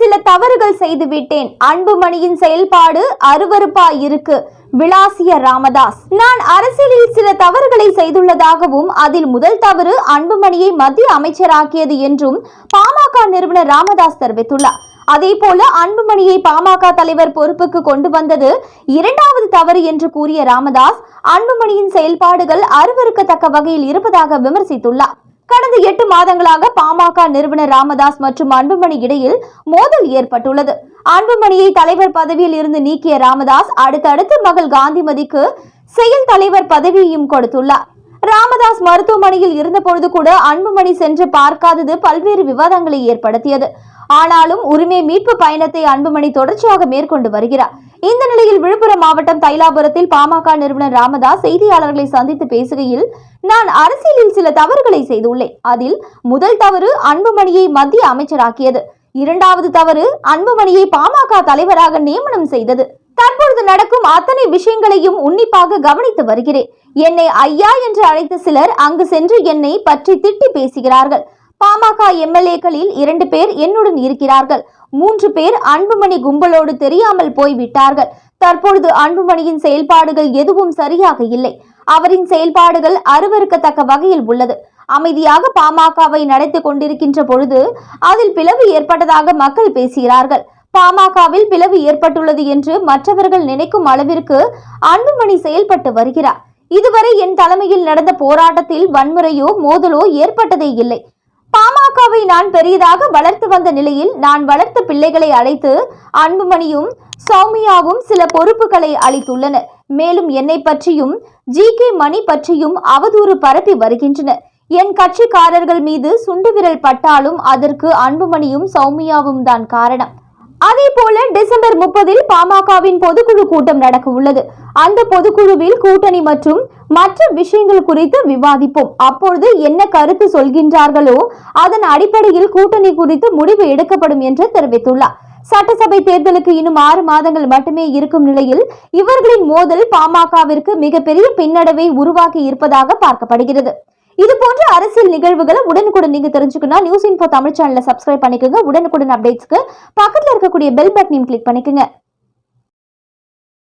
சில தவறுகள் செய்து விட்டேன் அன்புமணியின் செயல்பாடு அருவறுப்பா இருக்கு விளாசிய ராமதாஸ் நான் அரசியலில் சில தவறுகளை செய்துள்ளதாகவும் அதில் முதல் தவறு அன்புமணியை மத்திய அமைச்சராக்கியது என்றும் பாமக நிறுவனர் ராமதாஸ் தெரிவித்துள்ளார். அதே போல அன்புமணியை பாமக தலைவர் பொறுப்புக்கு கொண்டு வந்தது இரண்டாவது தவறு என்று கூறிய ராமதாஸ் அன்புமணியின் செயல்பாடுகள் அருவருக்கத்தக்க வகையில் இருப்பதாக விமர்சித்துள்ளார். கடந்த எட்டு மாதங்களாக பாமக நிறுவனர் ராமதாஸ் மற்றும் அன்புமணி இடையில் மோதல் ஏற்பட்டுள்ளது. அன்புமணியை தலைவர் பதவியில் இருந்து நீக்கிய ராமதாஸ் அடுத்தடுத்து மகள் காந்திமதிக்கு செயல் தலைவர் பதவியையும் கொடுத்துள்ளார். ராமதாஸ் மருத்துவமனையில் இருந்தபொழுது கூட அன்புமணி சென்று பார்க்காதது பல்வேறு விவாதங்களை ஏற்படுத்தியது. ஆனாலும் உரிமை மீட்பு பயணத்தை அன்புமணி தொடர்ச்சியாக மேற்கொண்டு வருகிறார். இந்த நிலையில் விழுப்புரம் மாவட்டம் தைலாபுரத்தில் பாமக நிறுவனர் ராமதாஸ் செய்தியாளர்களை சந்தித்து பேசுகையில் நான் அரசியலில் சில தவறுகளை செய்துள்ளேன். அதில் முதல் தவறு அன்புமணியை மத்திய அமைச்சராக்கியது. இரண்டாவது தவறு அன்புமணியை பாமக தலைவராக நியமனம் செய்தது. நடக்கும் அத்தனை விஷயங்களையும் உன்னிப்பாக கவனித்து வருகிறேன். என்னை ஐயா என்று அழைத்த சிலர் அங்கு சென்று என்னை பற்றி திட்டி பேசுகிறார்கள். பாமக எம்எல்ஏக்களில் இரண்டு பேர் என்னுடன் இருக்கிறார்கள். மூன்று பேர் அன்புமணி கும்பலோடு தெரியாமல் போய்விட்டார்கள். தற்பொழுது அன்புமணியின் செயல்பாடுகள் எதுவும் சரியாக இல்லை. அவரின் செயல்பாடுகள் அருவருக்கத்தக்க வகையில் உள்ளது. அமைதியாக பாமகவை நடத்தி கொண்டிருக்கின்ற பொழுது அதில் பிளவு ஏற்பட்டதாக மக்கள் பேசுகிறார்கள். பாமகவில் பிளவு ஏற்பட்டுள்ளது என்று மற்றவர்கள் நினைக்கும் அளவிற்கு அன்புமணி செயல்பட்டு வருகிறார். இதுவரை என் தலைமையில் நடந்த போராட்டத்தில் வன்முறையோ மோதலோ ஏற்பட்டதே இல்லை. பாமகவை நான் பெரியதாக வளர்த்து வந்த நிலையில் நான் வளர்த்த பிள்ளைகளை அழைத்து அன்புமணியும் சௌமியாவும் சில பொறுப்புகளை அளித்துள்ளனர். மேலும் என்னை பற்றியும் ஜி. கே. மணி பற்றியும் அவதூறு பரப்பி வருகின்றனர். என் கட்சிக்காரர்கள் மீது சுண்டு விரல் பட்டாலும் அதற்கு அன்புமணியும் சௌமியாவும் தான் காரணம். அதே போல டிசம்பர் முப்பதில் பாமகவின் பொதுக்குழு கூட்டம் நடக்க உள்ளது. அந்த பொதுக்குழுவில் கூட்டணி மற்றும் மற்ற விஷயங்கள் குறித்து விவாதிப்போம். அப்பொழுது என்ன கருத்து சொல்கின்றார்களோ அதன் அடிப்படையில் கூட்டணி குறித்து முடிவு எடுக்கப்படும் என்று தெரிவித்துள்ளார். சட்டசபை தேர்தலுக்கு இன்னும் ஆறு மாதங்கள் மட்டுமே இருக்கும் நிலையில் இவர்களின் மோதல் பாமகவிற்கு மிகப்பெரிய பின்னடைவை உருவாக்கி இருப்பதாக பார்க்கப்படுகிறது. இது போன்ற அரசியல் நிகழ்வுகளை உடனுக்குடன் நீங்க தெரிஞ்சுக்கணும் நியூஸ் இன்ஃபோ தமிழ் சேனலை சப்ஸ்கிரைப் பண்ணிக்கோங்க. உடனுக்குடன் அப்டேட்ஸ்க்கு பக்கத்துல இருக்கக்கூடிய பெல் பட்டனையும் கிளிக் பண்ணிக்கோங்க.